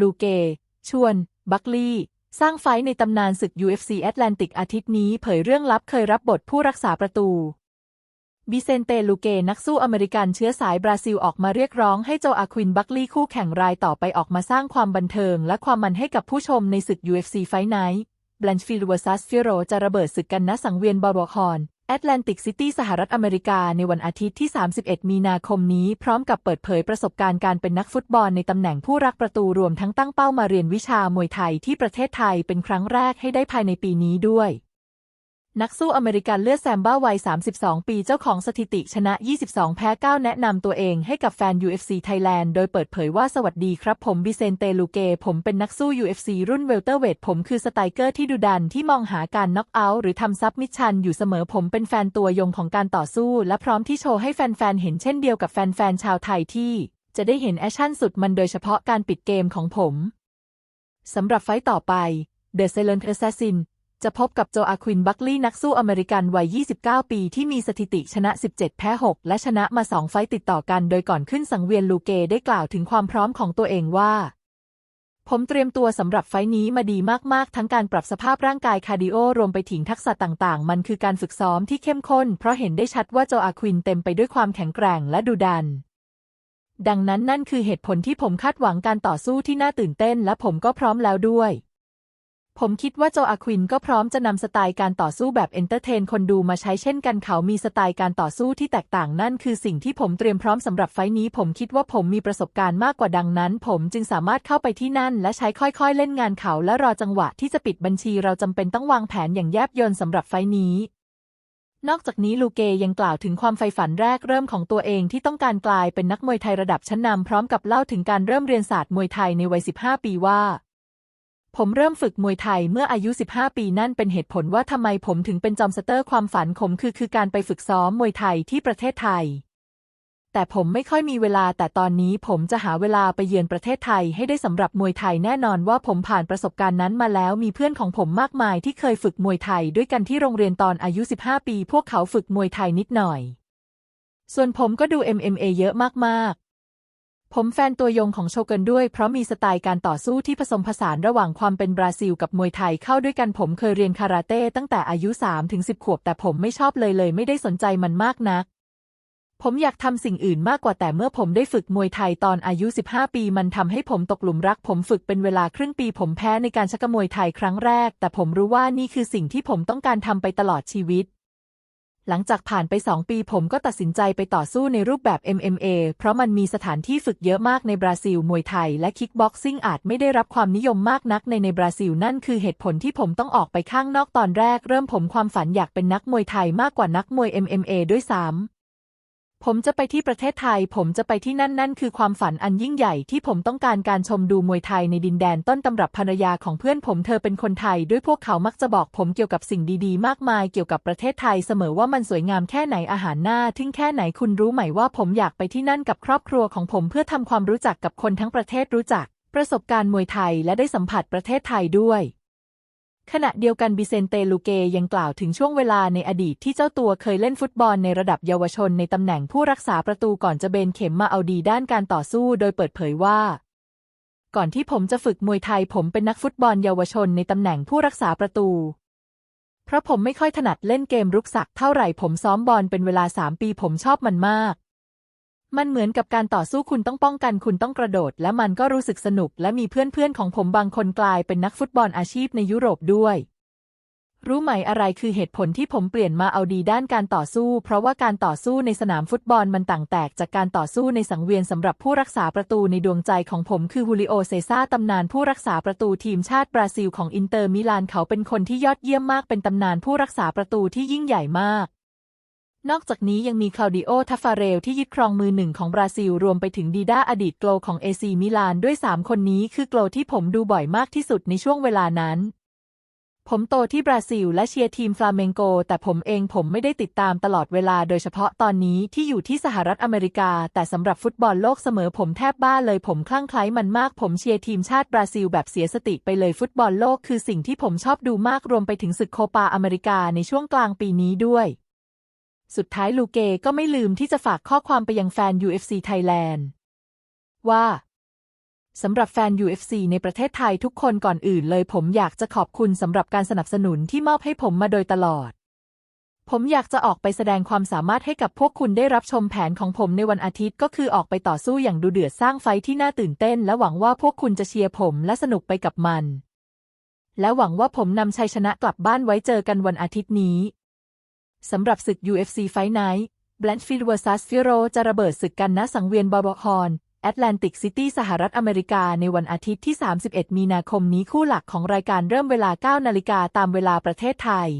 ลูเก ชวน บัคลีย์สร้างไฟในตำนานศึก UFC แอตแลนติกอาทิตย์นี้เผยเรื่องลับเคยรับบทผู้รักษาประตู บิเซนเตลูเกนักสู้อเมริกันเชื้อสายบราซิลออกมาเรียกร้องให้โจอาควินบัคลีย์คู่แข่งรายต่อไปออกมาสร้างความบันเทิงและความมันให้กับผู้ชมในศึก UFC Fight Night บลนชฟิลด์ vs ฟิโรจะระเบิดศึกกันณสังเวียนบอร์บคอน แอตแลนติกซิตี้สหรัฐอเมริกาในวันอาทิตย์ที่ 31 มีนาคมนี้ พร้อมกับเปิดเผยประสบการณ์การเป็นนักฟุตบอลในตำแหน่งผู้รักประตูรวมทั้งตั้งเป้ามาเรียนวิชามวยไทยที่ประเทศไทยเป็นครั้งแรกให้ได้ภายในปีนี้ด้วย นักสู้อเมริกันเลือดแซมบ้าวัย 32 ปีเจ้าของสถิติชนะ 22 แพ้ 9 แนะนำตัวเองให้กับแฟน UFC Thailand โดยเปิดเผยว่าสวัสดีครับ ผมบิเซนเตลูเก ผมเป็นนักสู้ UFC รุ่นเวลเตอร์เวทผมคือสไตเกอร์ที่ดุดันที่มองหาการน็อกเอาท์หรือทำซับมิชชันอยู่เสมอผมเป็นแฟนตัวยงของการต่อสู้ และพร้อมที่โชว์ให้แฟนๆ เห็นเช่นเดียวกับแฟนๆ ชาวไทยที่ จะได้เห็นแอคชั่นสุดมันโดยเฉพาะการปิดเกมของผมสำหรับไฟต์ต่อไป The Silent Assassin จะพบกับโจอาควินบัคลีย์นักสู้อเมริกันวัย 29 ปีที่มีสถิติชนะ 17 แพ้ 6 และชนะมา 2 ไฟต์ติดต่อกันโดยก่อนขึ้นสังเวียนลูเกได้กล่าวถึงความพร้อมของตัวเองว่า ผมเตรียมตัวสำหรับไฟต์นี้มาดีมาก ๆ ทั้งการปรับสภาพร่างกายคาร์ดิโอรวมไปถึงทักษะต่าง ๆ มันคือการฝึกซ้อมที่เข้มข้น เพราะเห็นได้ชัดว่าโจอาควินเต็มไปด้วยความแข็งแกร่งและดุดันดังนั้นนั่นคือเหตุผลที่ผมคาดหวังการต่อสู้ที่น่าตื่นเต้นและผมก็พร้อมแล้วด้วย ผมคิดว่าโจอาควินก็พร้อมจะนำสไตล์การต่อสู้แบบเอนเตอร์เทนคนดูมาใช้เช่นกันเขามีสไตล์การต่อสู้ที่แตกต่างนั่นคือสิ่งที่ผมเตรียมพร้อมสำหรับไฟนี้ ผมคิดว่าผมมีประสบการณ์มากกว่าดังนั้น ผมจึงสามารถเข้าไปที่นั่น และใช้ค่อยๆ เล่นงานเขา และรอจังหวะที่จะปิดบัญชีเราจำเป็นต้องวางแผนอย่างแยบยลสำหรับไฟนี้นอกจากนี้ลูเกยังกล่าวถึงความใฝ่ฝันแรกเริ่มของตัวเองที่ต้องการกลายเป็นนักมวยไทยระดับชั้นนำพร้อมกับเล่าถึงการเริ่มเรียนศาสตร์มวยไทยในวัย 15 ปีว่า ผมเริ่มฝึกมวยไทยเมื่ออายุ 15 ปีนั่นเป็นเหตุผลว่าทำไมผมถึงเป็นจอมสเตอร์ความฝันผมคือคือการไปฝึกซ้อมมวยไทยที่ประเทศไทย แต่ผมไม่ค่อยมีเวลาแต่ตอนนี้ผมจะหาเวลาไปเยือนประเทศไทยให้ได้สำหรับมวยไทยแน่นอนว่าผมผ่านประสบการณ์นั้นมาแล้วมีเพื่อนของผมมากมายที่เคยฝึกมวยไทยด้วยกันที่โรงเรียนตอนอายุ 15 ปี พวกเขาฝึกมวยไทยนิดหน่อย ส่วนผมก็ดู MMA เยอะมากๆ ผมแฟนตัวยงของโชเกินด้วย เพราะมีสไตล์การต่อสู้ที่ผสมผสานระหว่างความเป็นบราซิลกับมวยไทยเข้าด้วยกันผมเคยเรียนคาราเต้ตั้งแต่อายุ3-10 ขวบ แต่ผมไม่ชอบเลยเลยไม่ได้สนใจมันมากนัก ผมอยากทำสิ่งอื่นมากกว่าแต่เมื่อผมได้ฝึกมวยไทยตอนอายุ 15 ปีมันทำให้ผมตกหลุมรัก ผมฝึกเป็นเวลาครึ่งปี ผมแพ้ในการชักมวยไทยครั้งแรก แต่ผมรู้ว่านี่คือสิ่งที่ผมต้องการทำไปตลอดชีวิต หลังจากผ่านไป 2 ปีผมก็ตัดสินใจไปต่อสู้ในรูปแบบ MMA เพราะมันมีสถานที่ฝึกเยอะมากในบราซิล มวยไทยและคิกบ็อกซิ่งอาจไม่ได้รับความนิยมมากนักในในบราซิล นั่นคือเหตุผลที่ผมต้องออกไปข้างนอกตอนแรก เริ่มผมความฝันอยากเป็นนักมวยไทยมากกว่านักมวย MMA ด้วยซ้ำ ผมจะไปที่ประเทศไทย ผมจะไปที่นั่นนั่นคือความฝันอันยิ่งใหญ่ที่ผมต้องการการชมดูมวยไทยในดินแดนต้นตำรับภรรยาของเพื่อนผมเธอเป็นคนไทย ด้วยพวกเขามักจะบอกผมเกี่ยวกับสิ่งดีๆ มากมายเกี่ยวกับประเทศไทยเสมอว่ามันสวยงามแค่ไหนอาหารน่าทึ่งแค่ไหนคุณรู้ไหมว่าผมอยากไปที่นั่นกับครอบครัวของผมเพื่อทำความรู้จักกับคนทั้งประเทศรู้จัก ประสบการณ์มวยไทยและได้สัมผัสประเทศไทยด้วย ขณะเดียวกันบิเซนเตลูเกยังกล่าวถึงช่วงเวลาในอดีตที่เจ้าตัวเคยเล่นฟุตบอลในระดับเยาวชนในตำแหน่งผู้รักษาประตูก่อนจะเบนเข็มมาเอาดีด้านการต่อสู้โดยเปิดเผยว่า ก่อนที่ผมจะฝึกมวยไทยผมเป็นนักฟุตบอลเยาวชนในตำแหน่งผู้รักษาประตู เพราะผมไม่ค่อยถนัดเล่นเกมรุกสักเท่าไหร่ผมซ้อมบอลเป็นเวลาสามปีผมชอบมันมาก มันเหมือนกับการต่อสู้คุณต้องป้องกันคุณต้องกระโดด และมันก็รู้สึกสนุก และมีเพื่อนๆของผมบางคนกลายเป็นนักฟุตบอลอาชีพในยุโรปด้วย รู้ไหมอะไรคือเหตุผลที่ผมเปลี่ยนมาเอาดีด้านการต่อสู้ เพราะว่าการต่อสู้ในสนามฟุตบอลมันต่างแตกจากการต่อสู้ในสังเวียนสำหรับผู้รักษาประตูในดวงใจของผมคือฮูลิโอเซซ่าตำนานผู้รักษาประตูทีมชาติบราซิลของอินเตอร์มิลานเขาเป็นคนที่ยอดเยี่ยมมากเป็นตำนานผู้รักษาประตูที่ยิ่งใหญ่มาก นอกจากนี้ยังมีคลาวดิโอทัฟฟาเรลที่ยึดครองมือหนึ่งของบราซิล รวมไปถึงดีด้าอดีตโกลของเอซีมิลานด้วย 3 คนนี้คือโกลที่ผมดูบ่อยมากที่สุดในช่วงเวลานั้น ผมโตที่บราซิลและเชียร์ทีมฟลาเมงโก แต่ผมเองผมไม่ได้ติดตามตลอดเวลาโดยเฉพาะตอนนี้ที่อยู่ที่สหรัฐอเมริกา แต่สำหรับฟุตบอลโลกเสมอผมแทบบ้าเลยผมคลั่งไคล้มันมากผมเชียร์ทีมชาติบราซิลแบบเสียสติไปเลยฟุตบอลโลกคือสิ่งที่ผมชอบดูมากรวมไปถึงศึกโคปาอเมริกาในช่วงกลางปีนี้ด้วย สุดท้ายลูเกก็ไม่ลืมที่จะฝากข้อความไปยังแฟน UFC Thailand ว่าสำหรับแฟน UFC ในประเทศไทยทุกคนก่อนอื่นเลยผมอยากจะขอบคุณสำหรับการสนับสนุนที่มอบให้ผมมาโดยตลอด ผมอยากจะออกไปแสดงความสามารถให้กับพวกคุณได้รับชมแผนของผมในวันอาทิตย์ก็คือออกไปต่อสู้อย่างดูเดือดสร้างไฟท์ที่น่าตื่นเต้น และหวังว่าพวกคุณจะเชียร์ผมและสนุกไปกับมัน และหวังว่าผมนำชัยชนะกลับบ้านไว้เจอกันวันอาทิตย์นี้ สำหรับศึก UFC Fight Night Blanchfield vs Firo จะระเบิดศึกกันณสังเวียนบอบฮอนแอตแลนติกซิตี้สหรัฐอเมริกาในวันอาทิตย์ที่ 31 มีนาคมนี้คู่หลักของรายการเริ่มเวลา 9 นาฬิกาตามเวลาประเทศไทย